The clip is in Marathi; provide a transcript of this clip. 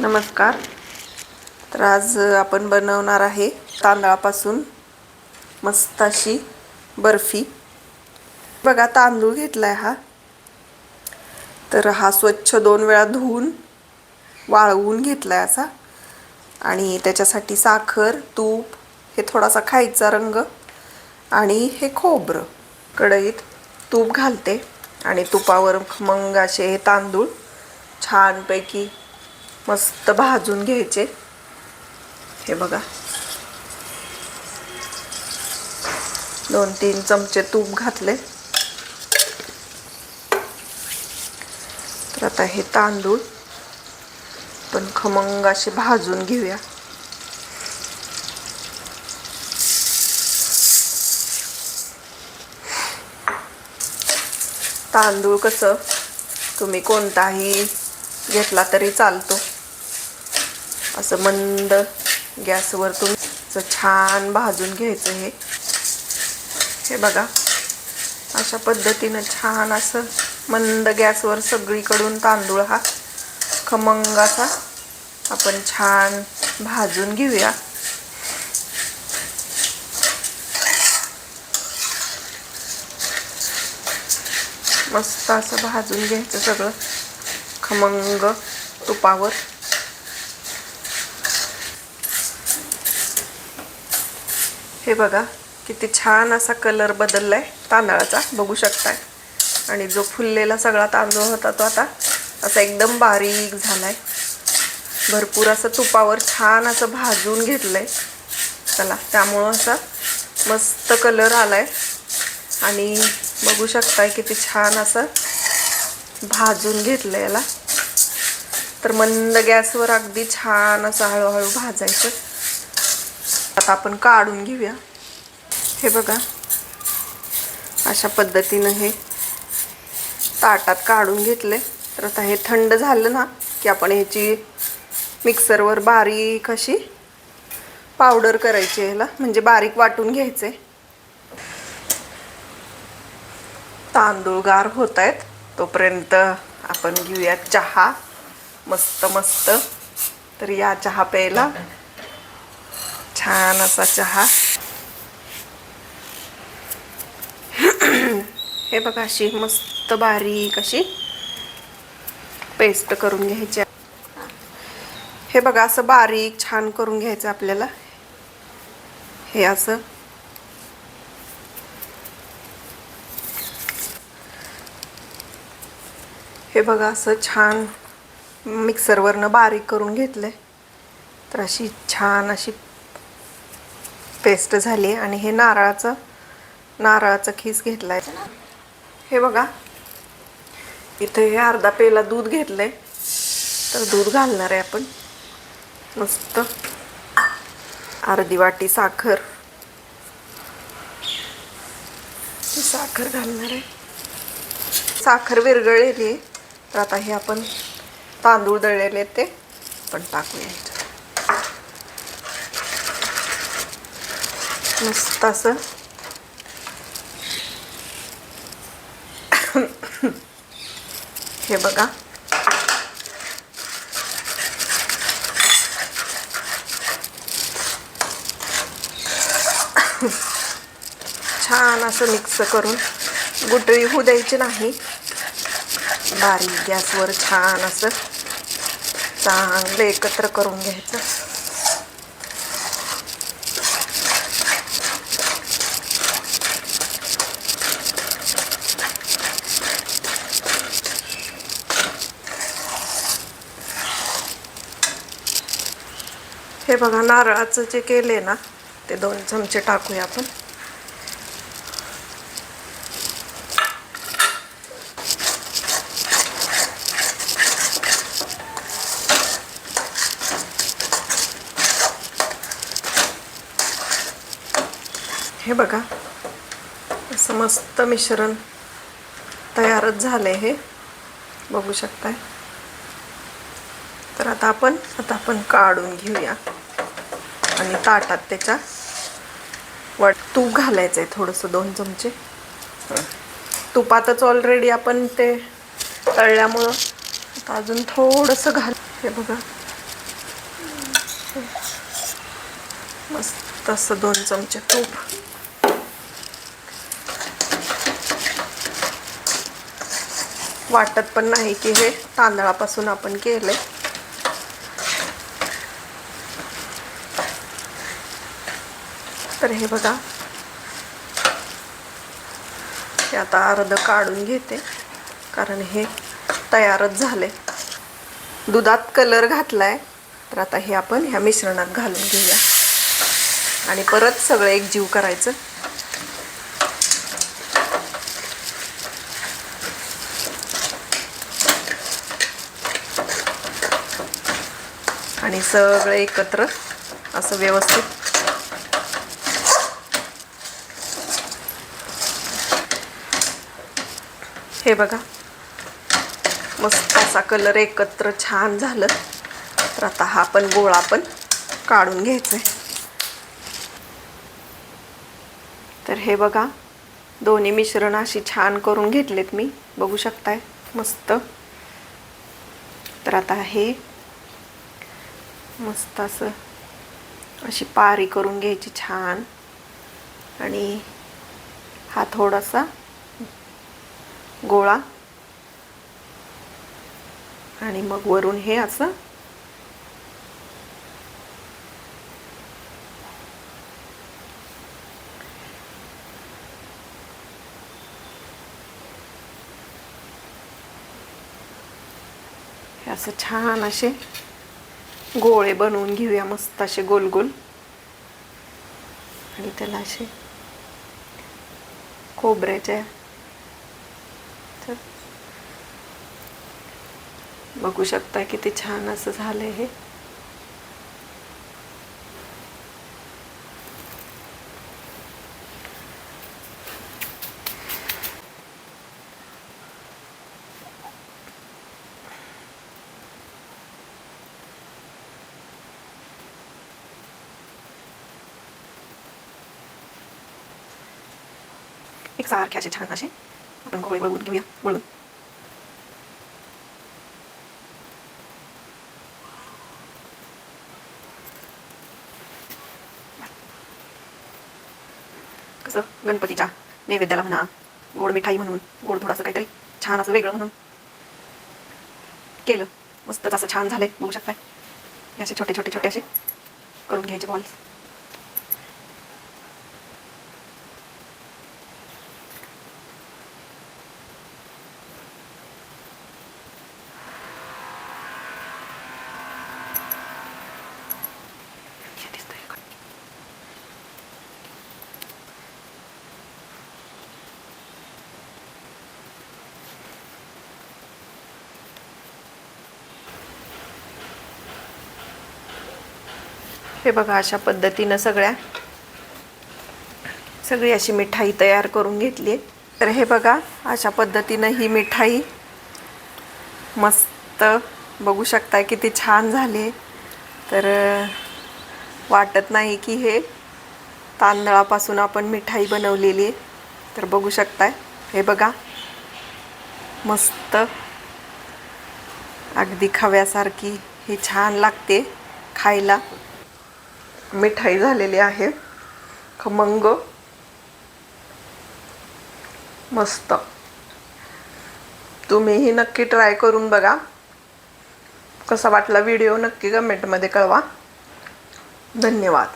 नमस्कार. तर आज आपण बनवणार आहे तांदळापासून मस्त अशी बर्फी. बघा तांदूळ घेतला आहे हा. तर हा स्वच्छ दोन वेळा धुवून वाळवून घेतला आहे असा आणि त्याच्यासाठी साखर तूप हे थोडासा खायचा रंग आणि हे खोबरं. कढईत तूप घालते आणि तुपावर मग असे हे तांदूळ छानपैकी मस्त भाजून घ्यायचे. हे बघा. दोन तीन चमचे तूप घातले. तर आता हे तांदूळ पण खमंग असे भाजून घेऊया. तांदूळ कसं? तुम्ही कोणताही घेतला तरी चालतो. असं मंद गॅसवर तुम्ही छान भाजून घ्यायचं हे. हे बघा. अशा पद्धतीनं छान असं मंद गॅसवर सगळीकडून तांदूळ हा खमंग असा आपण छान भाजून घेऊया. मस्त असं भाजून घ्यायचं सगळं खमंग तुपावर. हे बघा किती छान असा कलर बदललाय तांदळाचा बघू शकताय. आणि जो फुललेला सगळा तांदूळ होता तो आता असा एकदम बारीक झालाय. भरपूर असं तुपावर छान असं भाजून घेतलंय. चला त्यामुळं असा मस्त कलर आलाय. आणि बघू शकताय किती छान असं भाजून घेतलं याला. तर मंद गॅसवर अगदी छान असं हळूहळू भाजायचं. आता आपण काढून घेऊया. हे बघा. अशा पद्धतीनं हे ताटात काढून घेतले. तर आता हे थंड झालं ना की आपण ह्याची मिक्सरवर बारीक अशी पावडर करायची ह्याला. म्हणजे बारीक वाटून घ्यायचे. तांदूळ गार होत आहेत. तोपर्यंत आपण घेऊया चहा. मस्त मस्त. तर या चहा प्यायला छान असा चहा हे बघा अशी मस्त बारीक अशी पेस्ट करून घ्यायची. हे बघा असं बारीक छान करून घ्यायचं आपल्याला. हे असं. हे बघा असं छान मिक्सरवरनं बारीक करून घेतलं तर अशी छान अशी पेस्ट झाली आणि हे नारळाचं नारळाचा खीस घेतला आहे हे बघा. इथे हे अर्धा पेला दूध घेतलं आहे तर दूध घालणार आहे आपण. मस्त. अर्धी वाटी साखर. साखर घालणार आहे. साखर विरघळलेली आहे. तर आता हे आपण तांदूळ दळलेले ते. पण टाकूया मस्त असं. हे बघा. छान असं मिक्स करून गुटळी होऊ द्यायची नाही. बारीक गॅसवर छान असं चांगलं एकत्र करून घ्यायचं. हे बघा नारळाचं जे केले ना ते दोन चमचे टाकूया आपण. हे बघा असं मस्त मिश्रण तयारच झालंय हे. बघू शकताय. तर आता आपण आता आपण काढून घेऊया. आणि ताटात त्याच्या वाट तूप घालायचं आहे थोडंसं दोन चमचे. तुपातच ऑलरेडी आपण ते तळल्यामुळं. आता अजून थोडंसं घाल हे बघा. मस्त असं दोन चमचे तूप. वाटत पण नाही की हे तांदळापासून आपण केलं आहे तर हे बघा. हे आता अर्ध काढून घेते कारण हे तयारच झाले. दुधात कलर घातलाय तर आता हे आपण ह्या मिश्रणात घालून घेऊया. आणि परत सगळं एकजीव करायचं. आणि सगळं एकत्र असं व्यवस्थित हे बघा. मस्त असा कलर एकत्र छान झालं. तर आता हा पण गोळा पण काढून घ्यायचा आहे तर हे बघा दोन्ही मिश्रण अशी छान करून घेतलेत मी. बघू शकताय? मस्त. तर आता हे मस्त असं अशी पारी करून घ्यायची छान. आणि हा थोडासा गोळा. आणि मग वरून हे असं. हे असं छान असे गोळे बनवून घेऊया मस्त असे गोल गोल. आणि त्याला असे खोबऱ्याच्या तर बघू शकता किती छान असं झालं हे. एक सारखे असे छान असे आपण गोळे वळवून घेऊया वळून कसं गणपतीच्या नैवेद्याला म्हणा गोड मिठाई म्हणून गोड थोडंसं काहीतरी छान असं वेगळं म्हणून. केलं. मस्तच असं छान झालंय. बघू शकताय. हे असे छोटे छोटे छोटे असे करून घ्यायचे बॉल्स हे बघा अशा पद्धतीनं सगळ्या सगळी अशी मिठाई तयार करून घेतली तर हे बघा अशा पद्धतीनं ही मिठाई मस्त बघू शकताय किती छान झाली तर वाटत नाही की हे तांदळापासून आपण मिठाई बनवलेली आहे. तर बघू शकताय हे बघा मस्त अगदी खव्यासारखी ही छान लागते खायला. मिठाई झालेली आहे. खमंग. मस्त. तुम्हीही नक्की ट्राय करून बघा. कसा वाटला व्हिडिओ नक्की कमेंटमध्ये कळवा. धन्यवाद.